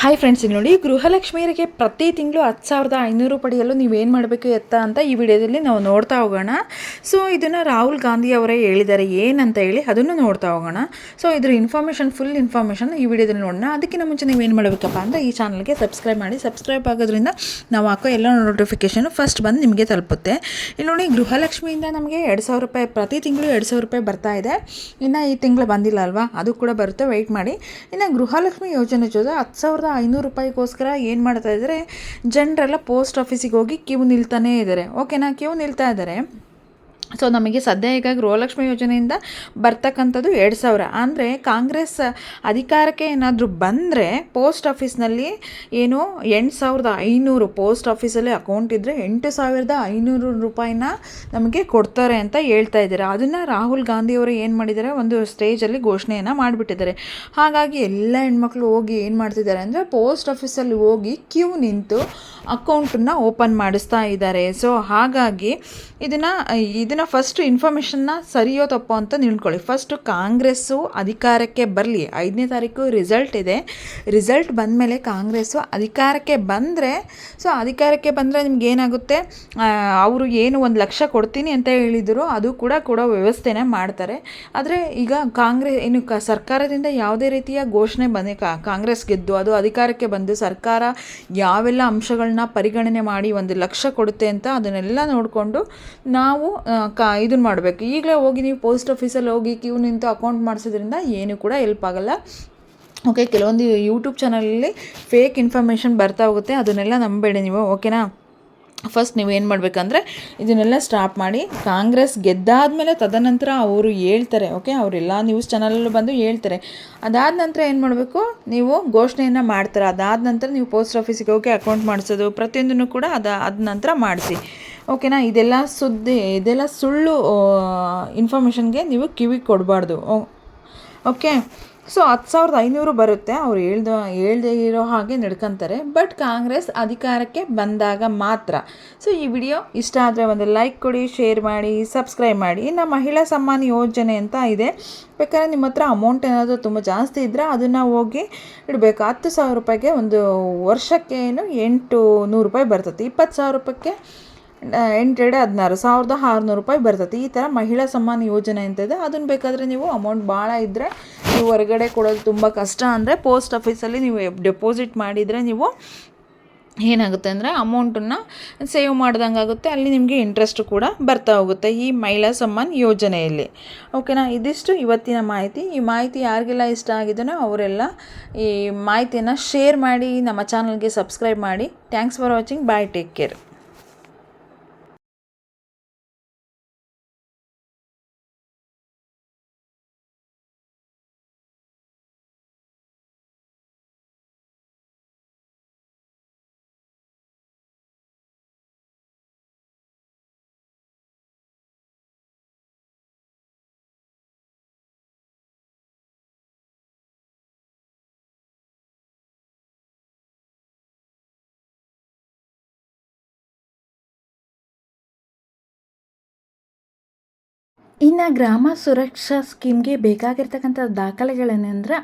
Hi friends ಇಲ್ಲಿ ನೋಡಿ ಗೃಹಲಕ್ಷ್ಮಿಯರಿಗೆ ಪ್ರತಿ ತಿಂಗಳು ಹತ್ತು ಸಾವಿರದ ಐನೂರು ಪಡೆಯಲು ನೀವೇನು ಮಾಡಬೇಕು ಎತ್ತ ಅಂತ ಈ ವಿಡಿಯೋದಲ್ಲಿ ನಾವು ನೋಡ್ತಾ ಹೋಗೋಣ. ಸೊ ಇದನ್ನು ರಾಹುಲ್ ಗಾಂಧಿ ಅವರೇ ಹೇಳಿದ್ದಾರೆ. ಏನಂತ ಹೇಳಿ ಅದನ್ನು ನೋಡ್ತಾ ಹೋಗೋಣ. ಸೊ ಇದ್ರ ಇನ್ಫಾರ್ಮೇಷನ್ ಫುಲ್ ಇನ್ಫಾರ್ಮೇಷನ್ ಈ ವಿಡಿಯೋದಲ್ಲಿ ನೋಡೋಣ. ಅದಕ್ಕಿಂತ ಮುಂಚೆ ನೀವು ಏನು ಮಾಡಬೇಕಪ್ಪ ಅಂದರೆ ಈ ಚಾನಲ್ಗೆ ಸಬ್ಸ್ಕ್ರೈಬ್ ಮಾಡಿ. ಸಬ್ಸ್ಕ್ರೈಬ್ ಆಗೋದ್ರಿಂದ ನಾವು ಹಾಕೋ ಎಲ್ಲ ನೋಟಿಫಿಕೇಷನು ಫಸ್ಟ್ ಬಂದು ನಿಮಗೆ ತಲುಪುತ್ತೆ. ಇಲ್ಲಿ ನೋಡಿ, ಗೃಹಲಕ್ಷ್ಮಿಯಿಂದ ನಮಗೆ ಎರಡು ಸಾವಿರ ರೂಪಾಯಿ, ಪ್ರತಿ ತಿಂಗಳು ಎರಡು ಸಾವಿರ ರೂಪಾಯಿ ಬರ್ತಾ ಇದೆ. ಇನ್ನು ಈ ತಿಂಗಳು ಬಂದಿಲ್ಲ ಅಲ್ವಾ? ಅದು ಕೂಡ ಬರುತ್ತೆ. ವೆಯ್ಟ್ ಮಾಡಿ. ಇನ್ನು ಗೃಹಲಕ್ಷ್ಮಿ ಯೋಜನೆ ಜೊತೆ ಹತ್ತು ಸಾವಿರದ ಐನೂರು ರೂಪಾಯಿಗೋಸ್ಕರ ಏನು ಮಾಡ್ತಾ ಇದ್ದಾರೆ ಜನರೆಲ್ಲ ಪೋಸ್ಟ್ ಆಫೀಸಿಗೆ ಹೋಗಿ ಕ್ಯೂ ನಿಲ್ತಾನೇ ಇದ್ದಾರೆ ಓಕೆನಾ ಕ್ಯೂ ನಿಲ್ತಾ ಇದ್ದಾರೆ ಸೊ ನಮಗೆ ಸದ್ಯ ಈಗ ಗೃಹಲಕ್ಷ್ಮಿ ಯೋಜನೆಯಿಂದ ಬರ್ತಕ್ಕಂಥದ್ದು ಎರಡು ಸಾವಿರ. ಅಂದರೆ ಕಾಂಗ್ರೆಸ್ ಅಧಿಕಾರಕ್ಕೆ ಏನಾದರೂ ಬಂದರೆ ಪೋಸ್ಟ್ ಆಫೀಸ್ನಲ್ಲಿ ಏನು ಎಂಟು ಸಾವಿರದ ಐನೂರು, ಪೋಸ್ಟ್ ಆಫೀಸಲ್ಲಿ ಅಕೌಂಟ್ ಇದ್ದರೆ ಎಂಟು ಸಾವಿರದ ಐನೂರು ರೂಪಾಯಿನ ನಮಗೆ ಕೊಡ್ತಾರೆ ಅಂತ ಹೇಳ್ತಾ ಇದ್ದಾರೆ. ಅದನ್ನು ರಾಹುಲ್ ಗಾಂಧಿಯವರು ಏನು ಮಾಡಿದ್ದಾರೆ? ಒಂದು ಸ್ಟೇಜಲ್ಲಿ ಘೋಷಣೆಯನ್ನು ಮಾಡಿಬಿಟ್ಟಿದ್ದಾರೆ. ಹಾಗಾಗಿ ಎಲ್ಲ ಹೆಣ್ಮಕ್ಳು ಹೋಗಿ ಏನು ಮಾಡ್ತಿದ್ದಾರೆ ಅಂದರೆ ಪೋಸ್ಟ್ ಆಫೀಸಲ್ಲಿ ಹೋಗಿ ಕ್ಯೂ ನಿಂತು ಅಕೌಂಟನ್ನು ಓಪನ್ ಮಾಡಿಸ್ತಾ ಇದ್ದಾರೆ. ಸೊ ಹಾಗಾಗಿ ಇದನ್ನು ಇದನ್ನು ಫಸ್ಟ್ ಇನ್ಫಾರ್ಮೇಷನ್ನ ಸರಿಯೋ ತಪ್ಪೋ ಅಂತ ನಿಲ್ಕೊಳ್ಳಿ. ಫಸ್ಟು ಕಾಂಗ್ರೆಸ್ಸು ಅಧಿಕಾರಕ್ಕೆ ಬರಲಿ. ಐದನೇ ತಾರೀಕು ರಿಸಲ್ಟ್ ಇದೆ. ರಿಸಲ್ಟ್ ಬಂದಮೇಲೆ ಕಾಂಗ್ರೆಸ್ಸು ಅಧಿಕಾರಕ್ಕೆ ಬಂದರೆ ಸೊ ಅಧಿಕಾರಕ್ಕೆ ಬಂದರೆ ನಿಮ್ಗೆ ಏನಾಗುತ್ತೆ? ಅವರು ಏನು ಒಂದು ಲಕ್ಷ ಕೊಡ್ತೀನಿ ಅಂತ ಹೇಳಿದರು, ಅದು ಕೂಡ ಕೊಡೋ ವ್ಯವಸ್ಥೆನೇ ಮಾಡ್ತಾರೆ. ಆದರೆ ಈಗ ಕಾಂಗ್ರೆಸ್ ಏನು ಕ, ಸರ್ಕಾರದಿಂದ ಯಾವುದೇ ರೀತಿಯ ಘೋಷಣೆ ಬಂದು ಕಾಂಗ್ರೆಸ್ ಗೆದ್ದು, ಅದು ಅಧಿಕಾರಕ್ಕೆ ಬಂದು ಸರ್ಕಾರ ಯಾವೆಲ್ಲ ಅಂಶಗಳನ್ನ ಪರಿಗಣನೆ ಮಾಡಿ ಒಂದು ಲಕ್ಷ ಕೊಡುತ್ತೆ ಅಂತ ಅದನ್ನೆಲ್ಲ ನೋಡಿಕೊಂಡು ನಾವು ಕಾ ಇದನ್ನು ಮಾಡಬೇಕು. ಈಗಲೇ ಹೋಗಿ ನೀವು ಪೋಸ್ಟ್ ಆಫೀಸಲ್ಲಿ ಹೋಗಿ ಕ್ಯೂ ನಿಂತು ಅಕೌಂಟ್ ಮಾಡಿಸೋದ್ರಿಂದ ಏನು ಕೂಡ ಹೆಲ್ಪ್ ಆಗೋಲ್ಲ. ಓಕೆ, ಕೆಲವೊಂದು ಯೂಟ್ಯೂಬ್ ಚಾನಲಲ್ಲಿ ಫೇಕ್ ಇನ್ಫಾರ್ಮೇಷನ್ ಬರ್ತಾ ಹೋಗುತ್ತೆ. ಅದನ್ನೆಲ್ಲ ನಂಬಬೇಡಿ ನೀವು, ಓಕೆನಾ? ಫಸ್ಟ್ ನೀವು ಏನು ಮಾಡಬೇಕಂದ್ರೆ ಇದನ್ನೆಲ್ಲ ಸ್ಟಾಪ್ ಮಾಡಿ. ಕಾಂಗ್ರೆಸ್ ಗೆದ್ದಾದಮೇಲೆ ತದನಂತರ ಅವರು ಹೇಳ್ತಾರೆ, ಓಕೆ? ಅವರೆಲ್ಲ ನ್ಯೂಸ್ ಚಾನಲಲ್ಲೂ ಬಂದು ಹೇಳ್ತಾರೆ. ಅದಾದ ನಂತರ ಏನು ಮಾಡಬೇಕು? ನೀವು ಘೋಷಣೆಯನ್ನು ಮಾಡ್ತಾರೆ. ಅದಾದ ನಂತರ ನೀವು ಪೋಸ್ಟ್ ಆಫೀಸಿಗೆ ಹೋಗಿ ಅಕೌಂಟ್ ಮಾಡಿಸೋದು, ಪ್ರತಿಯೊಂದನ್ನು ಕೂಡ ಅದ ಅದ ನಂತರ ಮಾಡಿಸಿ. ಓಕೆನಾ ಇದೆಲ್ಲ ಸುದ್ದಿ, ಇದೆಲ್ಲ ಸುಳ್ಳು ಇನ್ಫಾರ್ಮೇಷನ್ಗೆ ನೀವು ಕಿವಿ ಕೊಡಬಾರ್ದು. ಓಕೆ ಸೊ ಹತ್ತು ಸಾವಿರದ ಐನೂರು ಬರುತ್ತೆ. ಅವ್ರು ಹೇಳ್ದ, ಹೇಳ್ದೇ ಇರೋ ಹಾಗೆ ನಡ್ಕೊತಾರೆ. ಬಟ್ ಕಾಂಗ್ರೆಸ್ ಅಧಿಕಾರಕ್ಕೆ ಬಂದಾಗ ಮಾತ್ರ. ಸೊ ಈ ವಿಡಿಯೋ ಇಷ್ಟ ಆದರೆ ಒಂದು ಲೈಕ್ ಕೊಡಿ ಶೇರ್ ಮಾಡಿ ಸಬ್ಸ್ಕ್ರೈಬ್ ಮಾಡಿ. ಇನ್ನು ಮಹಿಳಾ ಸಮ್ಮಾನ್ ಯೋಜನೆ ಅಂತ ಇದೆ. ಬೇಕಾದ್ರೆ ನಿಮ್ಮ ಹತ್ರ ಅಮೌಂಟ್ ಏನಾದರೂ ತುಂಬ ಜಾಸ್ತಿ ಇದ್ದರೆ ಅದನ್ನು ಹೋಗಿ ಇಡಬೇಕು. ಹತ್ತು ಸಾವಿರ ರೂಪಾಯಿಗೆ ಒಂದು ವರ್ಷಕ್ಕೆ ಏನು ಎಂಟು ನೂರು ರೂಪಾಯಿ ಬರ್ತದೆ. ಇಪ್ಪತ್ತು ಸಾವಿರ ರೂಪಾಯಿಗೆ ಎಂಟೆರಡು ಹದಿನಾರು, ಸಾವಿರದ ಆರುನೂರು ರೂಪಾಯಿ ಬರ್ತೈತಿ. ಈ ಥರ ಮಹಿಳಾ ಸಮ್ಮಾನ ಯೋಜನೆ ಅಂತ ಇದೆ. ಅದನ್ನು ಬೇಕಾದರೆ ನೀವು ಅಮೌಂಟ್ ಭಾಳ ಇದ್ದರೆ ನೀವು ಹೊರಗಡೆ ಕೊಡೋದು ತುಂಬ ಕಷ್ಟ ಅಂದರೆ ಪೋಸ್ಟ್ ಆಫೀಸಲ್ಲಿ ನೀವು ಡೆಪಾಸಿಟ್ ಮಾಡಿದರೆ ನೀವು ಏನಾಗುತ್ತೆ ಅಂದರೆ ಅಮೌಂಟನ್ನು ಸೇವ್ ಮಾಡ್ದಂಗೆ ಆಗುತ್ತೆ. ಅಲ್ಲಿ ನಿಮಗೆ ಇಂಟ್ರೆಸ್ಟ್ ಕೂಡ ಬರ್ತಾ ಹೋಗುತ್ತೆ ಈ ಮಹಿಳಾ ಸಮ್ಮಾನ್ ಯೋಜನೆಯಲ್ಲಿ. ಓಕೆನಾ ಇದಿಷ್ಟು ಇವತ್ತಿನ ಮಾಹಿತಿ. ಈ ಮಾಹಿತಿ ಯಾರಿಗೆಲ್ಲ ಇಷ್ಟ ಆಗಿದೆಯೋ ಅವರೆಲ್ಲ ಈ ಮಾಹಿತಿಯನ್ನು ಶೇರ್ ಮಾಡಿ, ನಮ್ಮ ಚಾನಲ್ಗೆ ಸಬ್ಸ್ಕ್ರೈಬ್ ಮಾಡಿ. Thanks for watching bye take care ಇನ್ನು ಗ್ರಾಮ ಸುರಕ್ಷಾ ಸ್ಕೀಮ್ಗೆ ಬೇಕಾಗಿರ್ತಕ್ಕಂಥ ದಾಖಲೆಗಳೇನೆಂದರೆ